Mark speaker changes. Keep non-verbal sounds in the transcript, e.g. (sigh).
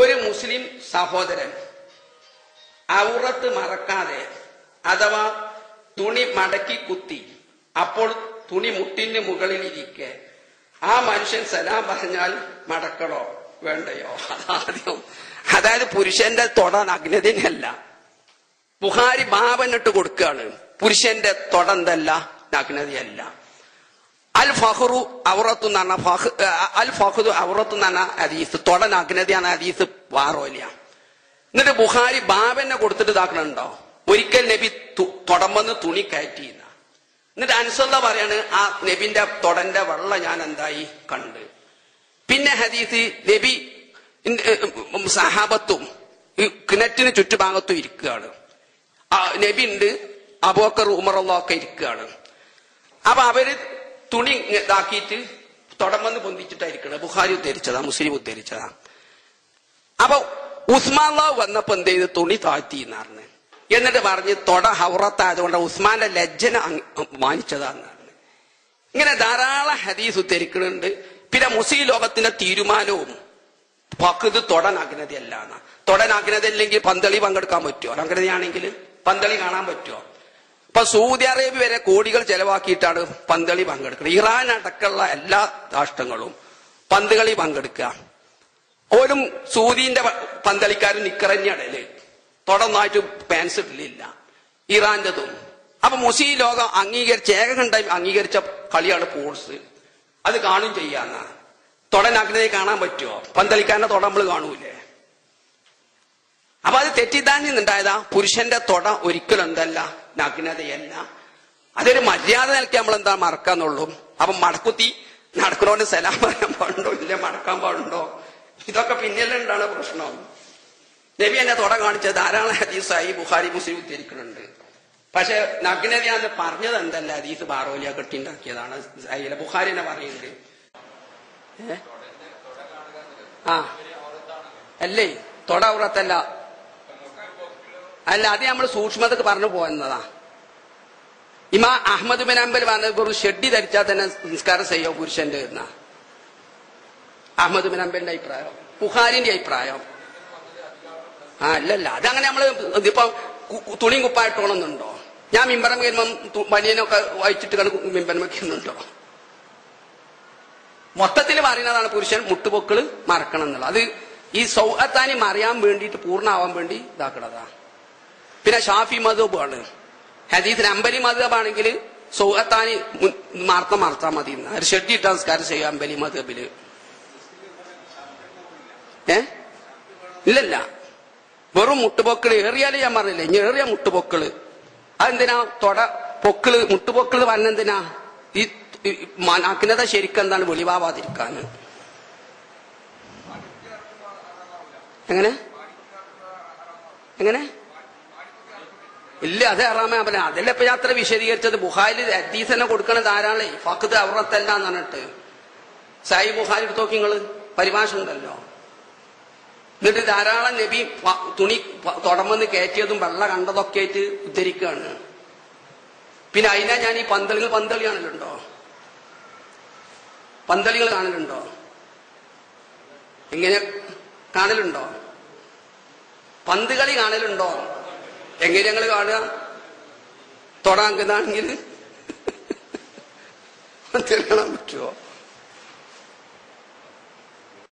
Speaker 1: ഒരു മുസ്ലിം സഹോദരൻ. ഔറത്ത് മറക്കാതെ അഥവാ തുണി മടക്കി കുത്തി അപ്പോൾ തുണി മുട്ടിന് മുകളിലിരിക്കെ. ആ മനുഷ്യൻ സലാം പറഞ്ഞാൽ മടക്കണോ? വേണ്ടയോ? അതാദ്യം അതായത് പുരുഷന്റെ തൊട നഗ്നതയല്ല ബുഹാരി ഭാവനിട്ട് കൊടുക്കുകയാണ്. പുരുഷന്റെ തൊടന്തല്ല നഗ്നതയല്ല അൽ ഫഹ്റു ഔറത്തു എന്നാണ് അൽ ഫഹ്ദു ഔറത്തു എന്നാണ് ഹദീസ് തൊട നഗ്നതയാണ് ഹദീസ് വാറോലിയ എന്നിട്ട് ബുഹാരി ബാബനെ കൊടുത്തിട്ട് ഇതാക്കണുണ്ടോ? ഒരിക്കൽ നബി തൊടമ്പന്ന് തുണി കയറ്റി എന്നിട്ട് അൻസല്ല പറയാണ് ആ നബിന്റെ തൊടന്റെ വെള്ള ഞാൻ എന്തായി? കണ്ട്. പിന്നെ ഹദീസ് നബി സഹാബത്തും കിണറ്റിന് ചുറ്റുഭാഗത്തും ഇരിക്കുകയാണ്. നബി ഉണ്ട് അബോക്കർ ഉമറുള്ള ഒക്കെ ഇരിക്കുകയാണ്. അപ്പൊ അവർ തുണി ഇതാക്കിയിട്ട് തുടമെന്ന് പൊന്തിച്ചിട്ടായിരിക്കണം. ബുഹാരി ഉദ്ധരിച്ചതാ മുസ്ലിം ഉദ്ധരിച്ചതാ. അപ്പൊ ഉസ്മാൻലാവ് വന്നപ്പോ എന്ത് ചെയ്ത്? തുണി താഴ്ത്തി എന്നറിഞ്ഞ് എന്നിട്ട് പറഞ്ഞ് തൊട ഹൗറത്തായതുകൊണ്ട് ഉസ്മാന്റെ ലജ്ജന അങ്ങ് മാനിച്ചതാന്ന് പറഞ്ഞ്. ഇങ്ങനെ ധാരാളം ഹദീസ് ഉദ്ധരിക്കുന്നുണ്ട് പിന്നെ മുസ്ലിം ലോകത്തിന്റെ തീരുമാനവും എന്നാ തൊടനഗ്നത ഇല്ലെങ്കിൽ പന്തളി പങ്കെടുക്കാൻ പറ്റുമോ അഗ്നതയാണെങ്കിൽ പന്തളി കാണാൻ പറ്റുമോ ഇപ്പൊ സൗദി അറേബ്യ വരെ കോടികൾ ചെലവാക്കിയിട്ടാണ് പന്തളി പങ്കെടുക്കുന്നത്. ഇറാൻ അടക്കമുള്ള എല്ലാ രാഷ്ട്രങ്ങളും പന്തുകളി പങ്കെടുക്കുക. ഓരും സൂര്യന്റെ പന്തളിക്കാരും നിക്കറഞ്ഞടൽ തുടർന്നായിട്ട് പാൻസ് ഇടലില്ല. ഇറാന്റതും അപ്പൊ മുസ്ലിം ലോകം അംഗീകരിച്ച ഏകകണ്ഠ അംഗീകരിച്ച കളിയാണ് പോൾസ് അത് കാണും ചെയ്യാന്ന തുടനാക്കിനെ കാണാൻ പറ്റുമോ പന്തളിക്കാരന്റെ തൊട നമ്മൾ കാണൂലേ? അപ്പൊ അത് തെറ്റിദ്ധാന്യം ഉണ്ടായതാ പുരുഷന്റെ തൊട ഒരിക്കലും എന്തല്ല. നഗ്നതയല്ല അതൊരു മര്യാദ നിലയ്ക്ക് നമ്മൾ എന്താ മറക്കാന്നുള്ളൂ. അപ്പൊ മടക്കുത്തി നടക്കണോന് സലാം പറയാൻ പാടുണ്ടോ? ഇല്ല മടക്കാൻ പാടുണ്ടോ? ഇതൊക്കെ പിന്നെല്ലാം ഉണ്ടാണ് പ്രശ്നം. നബി എന്നെ തുട കാണിച്ച ധാരാളം ഹദീസായി ബുഹാരി മുസ്ലിം ഉദ്ധരിക്കുന്നുണ്ട്. പക്ഷെ നഗ്നതയാന്ന് പറഞ്ഞത് എന്തല്ല? ഹദീസ് ബാറോലിയ കെട്ടിണ്ടാക്കിയതാണ്. അയ്യല ബുഹാരി എന്നെ പറയുന്നുണ്ട്? ആ. അല്ലേ? തൊട ഉറത്തല്ല അല്ല അത് നമ്മൾ സൂക്ഷ്മതക്ക് പറഞ്ഞു പോകുന്നതാ ഇമാ അഹമ്മദ് ബിൻ അംബൽ വന്നത് ഷെഡി ധരിച്ചാൽ തന്നെ നിസ്കാരം ചെയ്യോ പുരുഷന്റെ എന്നാ. അഹമ്മദ് ബിൻ അംബലിന്റെ അഭിപ്രായം ബുഹാരിന്റെ അഭിപ്രായം. ആ അല്ലല്ല അതങ്ങനെ നമ്മൾ ഇതിപ്പോ തുണിയും കുപ്പായിട്ടോണമെന്നുണ്ടോ ഞാൻ മിമ്പറം കയറുമ്പം ബനിയനൊക്കെ വായിച്ചിട്ട് കണ്ട് മിമ്പരം വെക്കുന്നുണ്ടോ മൊത്തത്തിൽ പറയുന്നതാണ് പുരുഷൻ മുട്ടുപൊക്കൾ മറക്കണം എന്നുള്ളത് അത് ഈ സൗഹത്താനി മറിയാൻ വേണ്ടിയിട്ട് പൂർണമാവാൻ വേണ്ടി ഇതാക്കണതാ. പിന്നെ ഷാഫി മധുബാണ് ഹദീസിന് അമ്പലി മധുബാണെങ്കിൽ സൗഹത്താനി മാർത്ത മാർത്താ മതി ഒരു ഷെഡ് ഇട്ട സംസ്കാരം ചെയ്യുക അമ്പലി മധുബിൽ ഏ? ഇല്ലല്ല. വെറും മുട്ടുപൊക്കൾ ഏറിയാലേ ഞാൻ പറഞ്ഞില്ലേ? ഇനി ഏറിയ മുട്ടുപൊക്കൾ അതെന്തിനാ? തൊട പൊക്കൾ മുട്ടുപൊക്കൾ പറഞ്ഞെന്തിനാ ഈ നാക്കിനത ശരിക്കും എന്താണ് വെളിവാവാതിരിക്കാന്. എങ്ങനെ? എങ്ങനെ? ഇല്ല അത് ഹറാമേ പറഞ്ഞ അതല്ല ഇപ്പൊ യാത്ര വിശദീകരിച്ചത്? ബുഹാരി ഹദീസ് തന്നെ കൊടുക്കണ ധാരാളേ. ഫക്കത്ത് അവറത്തല്ല എന്ന് പറഞ്ഞിട്ട്. സായി ബുഹാരി എടുത്തോക്കി നിങ്ങൾ. പരിഭാഷ ഉണ്ടല്ലോ എന്നിട്ട് ധാരാളം നബി തുണി തുടമെന്ന് കയറ്റിയതും വെള്ള കണ്ടതൊക്കെ ആയിട്ട് ഉദ്ധരിക്കുകയാണ് പിന്നെ അതിനാ ഞാൻ ഈ പന്തളികൾ പന്തളി കാണലുണ്ടോ? പന്തളികൾ കാണലുണ്ടോ? എങ്ങനെ കാണലുണ്ടോ? പന്തുകളി കാണലുണ്ടോ? എങ്ങനെ ഞങ്ങൾ കാണുക? തൊടാങ്കതാണെങ്കിൽ (laughs) തിരണം പറ്റുമോ